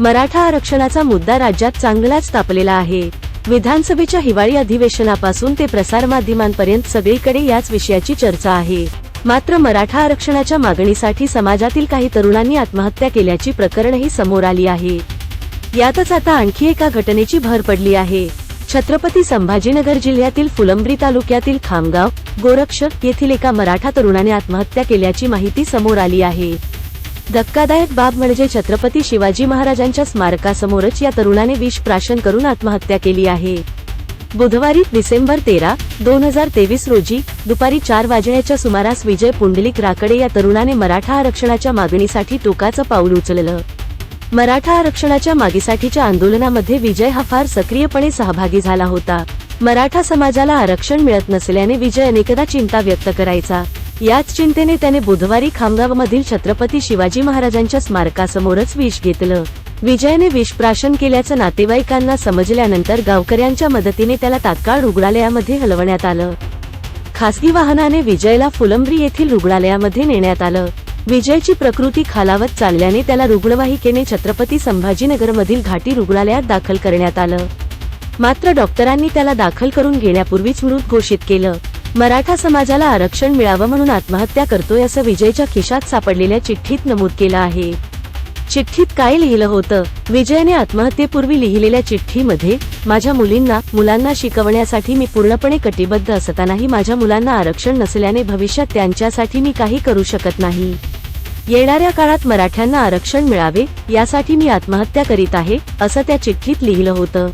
मराठा आरक्षणाचा मुद्दा राज्यात चांगलाच तापलेला आहे. विधानसभेच्या हिवाळी अधिवेशनापासून ते प्रसारमाध्यमांपर्यंत सगळीकडे याच विषयाची चर्चा आहे. मात्र मराठा आरक्षणाच्या मागणीसाठी समाजातील काही तरुणांनी आत्महत्या केल्याची प्रकरणही समोर आली आहे. यातच आता आणखी एका घटनेची भर पडली आहे. छत्रपती संभाजीनगर जिल्ह्यातील फुलंब्री तालुक्यातील खामगाव गोरक्ष येथील एका मराठा तरुणाने आत्महत्या केल्याची माहिती समोर आली आहे. धक्कादायक बाब म्हणजे छत्रपती शिवाजी महाराजांच्या स्मारकासमोरच या तरुणाने विष प्राशन करून आत्महत्या केली आहे. बुधवारी डिसेंबर तेरा दोन हजार तेवीस रोजी दुपारी चार वाजण्याच्या सुमारास विजय पुंडलिक राकडे या तरुणाने मराठा आरक्षणाच्या मागणीसाठी टोकाचं पाऊल उचललं. मराठा आरक्षणाच्या मागीसाठीच्या आंदोलनामध्ये विजय हा फार सक्रियपणे सहभागी झाला होता. मराठा समाजाला आरक्षण मिळत नसल्याने विजय अनेकदा चिंता व्यक्त करायचा. याच चिंतेने त्याने बुधवारी खामगावमधील छत्रपती शिवाजी महाराजांच्या स्मारकासमोरच विष घेतलं. विजयने विषप्राशन केल्याचं नातेवाईकांना समजल्यानंतर गावकऱ्यांच्या मदतीने त्याला तात्काळ रुग्णालयामध्ये हलवण्यात आलं. खासगी वाहनाने विजयला फुलंब्री येथील रुग्णालयामध्ये नेण्यात आलं. विजयची प्रकृती खालावत चालल्याने त्याला रुग्णवाहिकेने छत्रपती संभाजीनगरमधील घाटी रुग्णालयात दाखल करण्यात आलं. मात्र डॉक्टरांनी त्याला दाखल करून घेण्यापूर्वीच मृत घोषित केलं. मराठा समाजाला आरक्षण मिळावं म्हणून आत्महत्या करतोय असं विजयच्या खिशात सापडलेल्या चिठ्ठीत नमूद केलं आहे. चिठ्ठीत काय लिहिलं होतं? विजयने आत्महत्येपूर्वी लिहिलेल्या चिठ्ठीमध्ये माझ्या मुलींना मुलांना शिकवण्यासाठी मी पूर्णपणे कटिबद्ध असतानाही माझ्या मुलांना आरक्षण नसल्याने भविष्यात त्यांच्यासाठी मी काही करू शकत नाही. येणाऱ्या काळात मराठ्यांना आरक्षण मिळावे यासाठी मी आत्महत्या करीत आहे असं त्या चिठ्ठीत लिहिलं होतं.